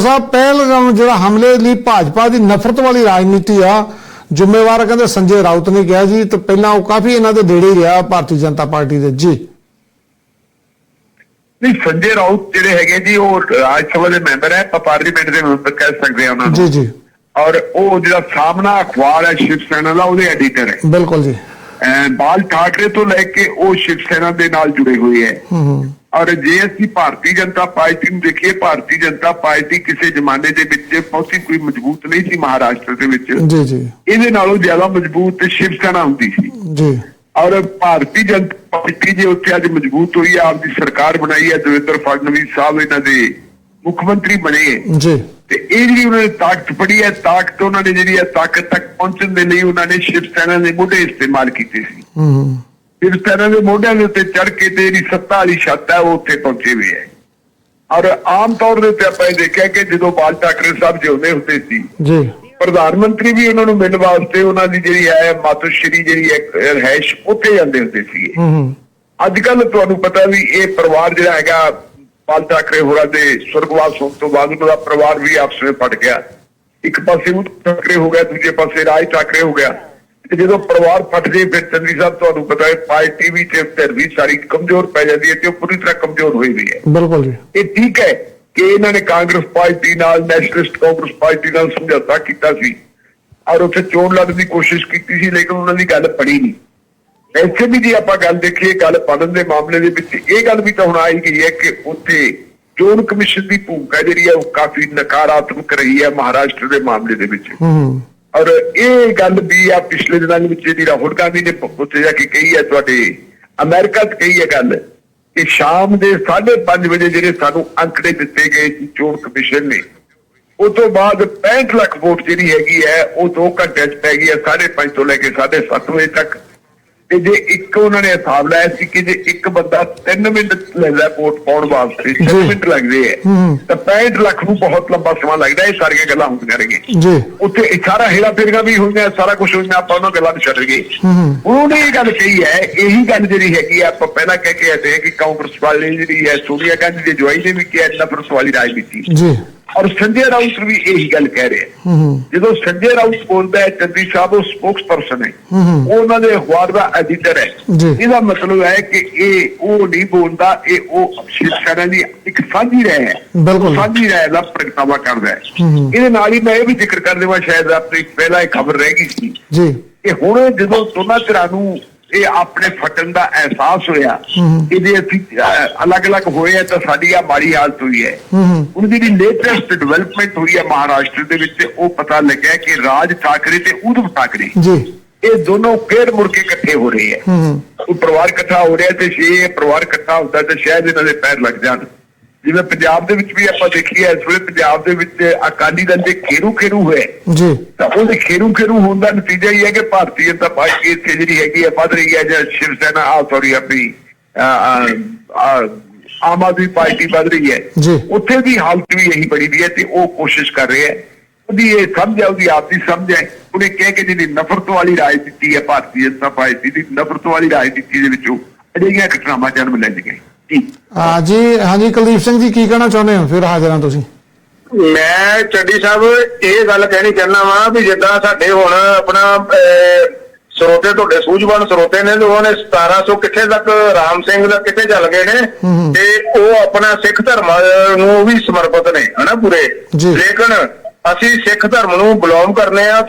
ਸਾਹਿਬ ਪਹਿਲਗਾਮ ਜਿਹੜਾ ਹਮਲੇ ਲਈ ਭਾਜਪਾ ਦੀ ਨਫ਼ਰਤ ਵਾਲੀ ਰਾਜਨੀਤੀ ਆ ਜ਼ਿੰਮੇਵਾਰ ਕਹਿੰਦੇ ਸੰਜੇ ਰਾਉਤ ਨੇ ਕਿਹਾ ਜੀ ਤੇ ਪਹਿਲਾਂ ਉਹ ਕਾਫੀ ਇਹਨਾਂ ਦੇ ਹੀ ਰਿਹਾ ਭਾਰਤੀ ਜਨਤਾ ਪਾਰਟੀ ਦੇ। ਜੀ। ਨਹੀਂ ਸੰਜੇ ਰਾਉਤ ਜਿਹੜੇ ਹੈਗੇ ਜੀ ਉਹ ਰਾਜ ਸਭਾ ਦੇ ਮੈਂਬਰ ਹੈ ਪਾਰਲੀਮੈਂਟ ਦੇ ਮੈਂਬਰ ਕਹਿ ਸਕਦੇ ਆ ਉਹਨਾਂ ਜੀ ਨੂੰ। ਜੀ ਔਰ ਉਹ ਜਿਹੜਾ ਸਾਹਮਣਾ ਅਖਬਾਰ ਹੈ ਸ਼ਿਵ ਸੈਨਾ ਦਾ ਉਹਦੇ ਐਡੀਟਰ ਹੈ। ਬਿਲਕੁਲ ਜੀ। ਬਾਲ ਠਾਕਰੇ ਤੋਂ ਲੈ ਕੇ ਉਹ ਸ਼ਿਵ ਸੈਨਾ ਦੇ ਨਾਲ ਜੁੜੇ ਹੋਏ ਹੈ। ਔਰ ਜੇ ਅਸੀਂ ਭਾਰਤੀ ਜਨਤਾ ਪਾਰਟੀ ਨੂੰ ਦੇਖੀਏ ਭਾਰਤੀ ਜਨਤਾ ਪਾਰਟੀ ਕਿਸੇ ਜ਼ਮਾਨੇ ਦੇ ਵਿੱਚ ਬਹੁਤੀ ਕੋਈ ਮਜ਼ਬੂਤ ਨਹੀਂ ਸੀ ਮਹਾਰਾਸ਼ਟਰ ਦੇ ਵਿੱਚ। ਜੀ ਜੀ। ਇਹਦੇ ਨਾਲੋਂ ਜ਼ਿਆਦਾ ਮਜ਼ਬੂਤ ਸ਼ਿਵ ਸੈਨਾ ਹੁੰਦੀ ਸੀ। ਜੀ। ਔਰ ਭਾਰਤੀ ਜਨਤਾ ਪਾਰਟੀ ਜੇ ਉੱਥੇ ਅੱਜ ਮਜ਼ਬੂਤ ਹੋਈ ਹੈ ਆਪਦੀ ਸਰਕਾਰ ਬਣਾਈ ਹੈ ਦੇਵੇਂਦਰ ਫਡਨਵੀਸ ਸਾਹਿਬ ਇਹਨਾਂ ਦੇ ਮੁੱਖ ਮੰਤਰੀ ਬਣੇ। ਜੀ। ਤੇ ਇਹ ਜਿਹੜੀ ਉਹਨਾਂ ਨੇ ਤਾਕਤ ਫੜੀ ਹੈ ਤਾਕਤ ਉਹਨਾਂ ਨੇ ਜਿਹੜੀ ਹੈ ਤਾਕਤ ਤੱਕ ਪਹੁੰਚਣ ਦੇ ਲਈ ਉਹਨਾਂ ਨੇ ਸ਼ਿਵ ਸੈਨਾ ਦੇ ਮੋਢੇ ਇਸਤੇਮਾਲ ਕੀਤੇ ਸੀ। ਹੂੰ ਹੂੰ। ਸ਼ਿਵ ਸੈਨਾ ਦੇ ਮੋਢਿਆਂ ਦੇ ਉੱਤੇ ਚੜ ਕੇ ਤੇ ਜਿਹੜੀ ਸੱਤਾ ਵਾਲੀ ਛੱਤ ਹੈ ਉਹ ਉੱਥੇ ਪਹੁੰਚੇ ਹੋਏ ਹੈ। ਔਰ ਆਮ ਤੌਰ ਦੇ ਉੱਤੇ ਆਪਾਂ ਇਹ ਦੇਖਿਆ ਕਿ ਜਦੋਂ ਬਾਲ ਠਾਕਰੇ ਸਾਹਿਬ ਜਿਉਂਦੇ ਹੁੰਦੇ ਸੀ ਜੀ। ਪ੍ਰਧਾਨ ਮੰਤਰੀ ਵੀ ਉਹਨਾਂ ਨੂੰ ਮਿਲਣ ਵਾਸਤੇ ਉਹਨਾਂ ਦੀ ਜਿਹੜੀ ਹੈ ਮਾਤੋਸ਼ਰੀ ਜਿਹੜੀ ਹੈ ਰਹਿਸ਼ ਉੱਥੇ ਜਾਂਦੇ ਹੁੰਦੇ ਸੀ ਹੂੰ ਹੂੰ। ਅੱਜ ਕੱਲ ਤੁਹਾਨੂੰ ਪਤਾ ਵੀ ਇਹ ਪਰਿਵਾਰ ਜਿਹੜਾ ਹੈਗਾ ਬਾਲ ਠਾਕਰੇ ਹੋਰਾਂ ਦੇ ਸੁਰਗਵਾਸ ਹੋਣ ਤੋਂ ਬਾਅਦ ਉਹਨਾਂ ਦਾ ਪਰਿਵਾਰ ਵੀ ਆਪਸ ਵਿੱਚ ਫਟ ਗਿਆ। ਇੱਕ ਪਾਸੇ ਉਹ ਠਾਕਰੇ ਹੋ ਗਿਆ ਦੂਜੇ ਪਾਸੇ ਰਾਜ ਠਾਕਰੇ ਹੋ ਗਿਆ। ਤੇ ਜਦੋਂ ਪਰਿਵਾਰ ਫਟ ਜੇ ਫਿਰ ਚੰਦੀ ਸਾਹਿਬ ਤੁਹਾਨੂੰ ਪਤਾ ਹੈ ਪਾਰਟੀ ਵੀ ਤੇ ਧਿਰ ਵੀ ਸਾਰੀ ਕਮਜ਼ੋਰ ਪੈ ਜਾਂਦੀ ਹੈ ਤੇ ਉਹ ਪੂਰੀ ਤਰ੍ਹਾਂ ਕਮਜ਼ੋਰ ਹੋਈ ਵੀ ਹੈ। ਬਿਲਕੁਲ ਜੀ। ਇਹ ਠੀਕ ਹੈ ਕਿ ਇਹਨਾਂ ਨੇ ਕਾਂਗਰਸ ਪਾਰਟੀ ਨਾਲ ਨੈਸ਼ਨਲਿਸਟ ਕਾਂਗਰਸ ਪਾਰਟੀ ਨਾਲ ਸਮਝੌਤਾ ਕੀਤਾ ਸੀ। ਔਰ ਉੱਥੇ ਚੋਣ ਲੜਨ ਦੀ ਕੋਸ਼ਿਸ਼ ਕੀਤੀ ਸੀ ਲੇਕਿਨ ਉਹਨਾਂ ਦੀ ਗੱਲ ਪੜੀ ਨਹੀਂ। ਇੱਥੇ ਵੀ ਜੇ ਆਪਾਂ ਗੱਲ ਦੇਖੀਏ ਗੱਲ ਪੜਨ ਦੇ ਮਾਮਲੇ ਦੇ ਵਿੱਚ ਇਹ ਗੱਲ ਵੀ ਤਾਂ ਹੁਣ ਆਈ ਗਈ ਹੈ ਕਿ ਉੱਥੇ ਚੋਣ ਕਮਿਸ਼ਨ ਦੀ ਭੂਮਿਕਾ ਜਿਹੜੀ ਹੈ ਉਹ ਕਾਫੀ ਨਕਾਰਾਤਮਕ ਰਹੀ ਹੈ ਮਹਾਰਾਸ਼ਟਰ ਦੇ ਮਾਮਲੇ ਦੇ ਵਿੱਚ। ਹੂੰ ਔਰ ਇਹ ਗੱਲ ਵੀ ਆ ਪਿਛਲੇ ਦਿਨਾਂ ਵਿੱਚ ਜਿਹੜੀ ਰਾਹੁਲ ਗਾਂਧੀ ਨੇ ਉੱਥੇ ਜਾ ਕੇ ਕਹੀ ਹੈ ਤੁਹਾਡੇ ਅਮਰੀਕਾ 'ਚ ਕਹੀ ਹੈ ਗੱਲ ਕਿ ਸ਼ਾਮ ਦੇ 5:30 ਵਜੇ ਜਿਹੜੇ ਸਾਨੂੰ ਅੰਕੜੇ ਦਿੱਤੇ ਗਏ ਸੀ ਚੋਣ ਕਮਿਸ਼ਨ ਨੇ ਉਸ ਤੋਂ ਬਾਅਦ 65 ਲੱਖ ਵੋਟ ਜਿਹੜੀ ਹੈਗੀ ਹੈ ਉਹ 2 ਘੰਟਿਆਂ 'ਚ ਪੈ ਗਈ ਹੈ 5:30 ਤੋਂ ਲੈ ਕੇ 7:30 ਵਜੇ ਤੱਕ। ਤੇ ਜੇ ਇੱਕ ਉਹਨਾਂ ਨੇ ਹਿਸਾਬ ਲਾਇਆ ਸੀ ਕਿ ਜੇ ਇੱਕ ਬੰਦਾ 3 ਮਿੰਟ ਲੈਂਦਾ ਵੋਟ ਪਾਉਣ ਵਾਸਤੇ 3 ਜੀ। ਮਿੰਟ ਲੱਗਦੇ ਹੂੰ। ਤਾਂ 65 ਲੱਖ ਨੂੰ ਬਹੁਤ ਲੰਬਾ ਸਮਾਂ ਲੱਗਦਾ ਇਹ ਸਾਰੀਆਂ ਗੱਲਾਂ ਹੁੰਦੀਆਂ ਰਹੀਆਂ ਜੀ। ਉੱਥੇ ਇਹ ਸਾਰਾ ਹੇਰਾ ਫੇਰੀਆਂ ਵੀ ਹੋਈਆਂ ਸਾਰਾ ਕੁਝ ਹੋਈਆਂ ਆਪਾਂ ਉਹਨਾਂ ਗੱਲਾਂ ਨੂੰ ਛੱਡ ਗਏ। ਉਹਨੇ ਇਹ ਗੱਲ ਕਹੀ ਹੈ ਇਹੀ ਗੱਲ ਜਿਹੜੀ ਹੈਗੀ ਆ ਆਪਾਂ ਪਹਿਲਾਂ ਕਹਿ ਕੇ ਆਏ ਕਿ ਕਾਂਗਰਸ ਵਾਲੀ ਜਿਹੜੀ ਹੈ ਸੋਨੀਆ ਗਾਂਧੀ ਦੇ ਜਵਾਈ ਨੇ ਵੀ ਕਿਹਾ ਨਫ਼ਰਤ ਵਾਲੀ ਰਾਜਨੀਤੀ। ਜੀ। ਔਰ ਸੰਜੇ ਰਾਉਤ ਵੀ ਇਹੀ ਗੱਲ ਕਹਿ ਰਿਹਾ ਜਦੋਂ ਸੰਜੇ ਰਾਉਤ ਬੋਲਦਾ ਹੈ ਚੰਦੀ ਸਾਹਿਬ ਉਹ ਸਪੋਕਸਪਰਸਨ ਹੈ ਹੂੰ। ਉਹ ਉਹਨਾਂ ਦੇ ਅਖਬਾਰ ਦਾ ਐਡੀਟਰ ਹੈ। ਇਹਦਾ ਮਤਲਬ ਹੈ ਕਿ ਇਹ ਉਹ ਨਹੀਂ ਬੋਲਦਾ ਇਹ ਉਹ ਸ਼ਿਵਸੈਨਾ ਦੀ ਇੱਕ ਸਾਂਝੀ ਰਹਿ ਹੈ। ਬਿਲਕੁਲ। ਸਾਂਝੀ ਰਹਿ ਦਾ ਪ੍ਰਗਟਾਵਾ ਕਰਦਾ ਹੂੰ। ਇਹਦੇ ਨਾਲ ਹੀ ਮੈਂ ਇਹ ਵੀ ਜ਼ਿਕਰ ਕਰ ਦੇਵਾਂ ਸ਼ਾਇਦ ਆਪਣੀ ਪਹਿਲਾਂ ਇਹ ਖਬਰ ਰਹਿ ਗਈ ਸੀ। ਜੀ। ਕਿ ਹੁਣ ਜਦੋਂ ਦੋਨਾਂ ਧਿਰਾਂ ਨੂੰ ਇਹ ਆਪਣੇ ਫਟਣ ਦਾ ਅਹਿਸਾਸ ਹੋਇਆ। ਇਹਦੇ ਅਸੀਂ ਅਲੱਗ-ਅਲੱਗ ਹੋਏ ਆ ਤਾਂ ਸਾਡੀ ਆ ਮਾੜੀ ਹਾਲਤ ਹੋਈ ਹੈ। ਹੁਣ ਜਿਹੜੀ ਲੇਟੈਸਟ ਡਿਵੈਲਪਮੈਂਟ ਹੋਈ ਹੈ ਮਹਾਰਾਸ਼ਟਰ ਦੇ ਵਿੱਚ ਉਹ ਪਤਾ ਲੱਗਿਆ ਕਿ ਰਾਜ ਠਾਕਰੇ ਤੇ ਉਧਮ ਠਾਕਰੇ। ਜੀ। ਇਹ ਦੋਨੋਂ ਫੇਰ ਮੁੜ ਕੇ ਇਕੱਠੇ ਹੋ ਰਹੇ ਹੈ ਉਹ ਪਰਿਵਾਰ ਇਕੱਠਾ ਹੋ ਰਿਹਾ ਤੇ ਜੇ ਇਹ ਪਰਿਵਾਰ ਇਕੱਠਾ ਹੁੰਦਾ ਤਾਂ ਸ਼ਾਇਦ ਇਹਨਾਂ ਦੇ ਪੈਰ ਲੱਗ ਜਾਣ। ਜਿਵੇਂ ਪੰਜਾਬ ਦੇ ਵਿੱਚ ਵੀ ਆਪਾਂ ਦੇਖੀਏ ਇਸ ਵੇਲੇ ਪੰਜਾਬ ਦੇ ਵਿੱਚ ਅਕਾਲੀ ਦਲ ਦੇ ਖੇਰੂ ਖੇਰੂ ਹੋਏ। ਜੀ। ਤਾਂ ਉਹਦੇ ਖੇਰੂ ਖੇਰੂ ਹੋਣ ਦਾ ਨਤੀਜਾ ਹੀ ਹੈ ਕਿ ਭਾਰਤੀ ਜਨਤਾ ਪਾਰਟੀ ਇੱਥੇ ਜਿਹੜੀ ਹੈਗੀ ਹੈ ਵੱਧ ਰਹੀ ਹੈ ਜਾਂ ਸ਼ਿਵ ਸੈਨਾ ਆ ਸੌਰੀ ਆਪਣੀ ਆਮ ਆਦਮੀ ਪਾਰਟੀ ਵੱਧ ਰਹੀ ਹੈ। ਜੀ। ਉੱਥੇ ਦੀ ਹਾਲਤ ਵੀ ਇਹੀ ਬਣੀ ਵੀ ਹੈ ਤੇ ਉਹ ਕੋਸ਼ਿਸ਼ ਕਰ ਰਿਹਾ ਹੈ। ਉਹਦੀ ਇਹ ਸਮਝ ਹੈ ਉਹਦੀ ਆਪਦੀ ਸਮਝ ਹੈ। ਉਹਨੇ ਕਹਿ ਕੇ ਜਿਹੜੀ ਨਫ਼ਰਤ ਵਾਲੀ ਰਾਜਨੀਤੀ ਹੈ ਭਾਰਤੀ ਜਨਤਾ ਪਾਰਟੀ ਦੀ ਨਫ਼ਰਤ ਵਾਲੀ ਰਾਜਨੀਤੀ ਦੇ ਵਿੱਚੋਂ ਅਜਿਹੀਆਂ ਘਟਨਾਵਾਂ ਜਨਮ ਲੈਂਦੀਆਂ ਜੀ। ਜੀ ਹਾਂਜੀ ਕੁਲਦੀਪ ਸਿੰਘ ਜੀ ਕੀ ਕਹਿਣਾ ਚਾਹੁੰਦੇ ਹੋ ਫਿਰ ਹਾਜ਼ਰਾਂ ਤੁਸੀਂ ਮੈਂ ਚੱਡੀ ਸਾਹਿਬ ਇਹ ਗੱਲ ਕਹਿਣੀ ਚਾਹੁੰਦਾ ਵਾਂ ਵੀ ਜਿੱਦਾਂ ਸਾਡੇ ਹੁਣ ਆਪਣਾ ਸਰੋਤੇ ਤੁਹਾਡੇ ਸੂਝਵਾਨ ਸਰੋਤੇ ਨੇ ਤੇ ਉਹਨੇ 1700 ਕਿੱਥੇ ਤੱਕ ਰਾਮ ਸਿੰਘ ਦਾ ਕਿੱਥੇ ਚੱਲ ਗਏ ਨੇ ਹੂੰ। ਤੇ ਉਹ ਆਪਣਾ ਸਿੱਖ ਧਰਮ ਨੂੰ ਵੀ ਸਮਰਪਿਤ ਨੇ ਹਨਾ ਪੂਰੇ ਜੀ। ਲੇਕਿਨ ਅਸੀਂ ਸਿੱਖ ਧਰਮ ਨੂੰ ਬਿਲੋਂਗ ਕਰਨੇ ਆ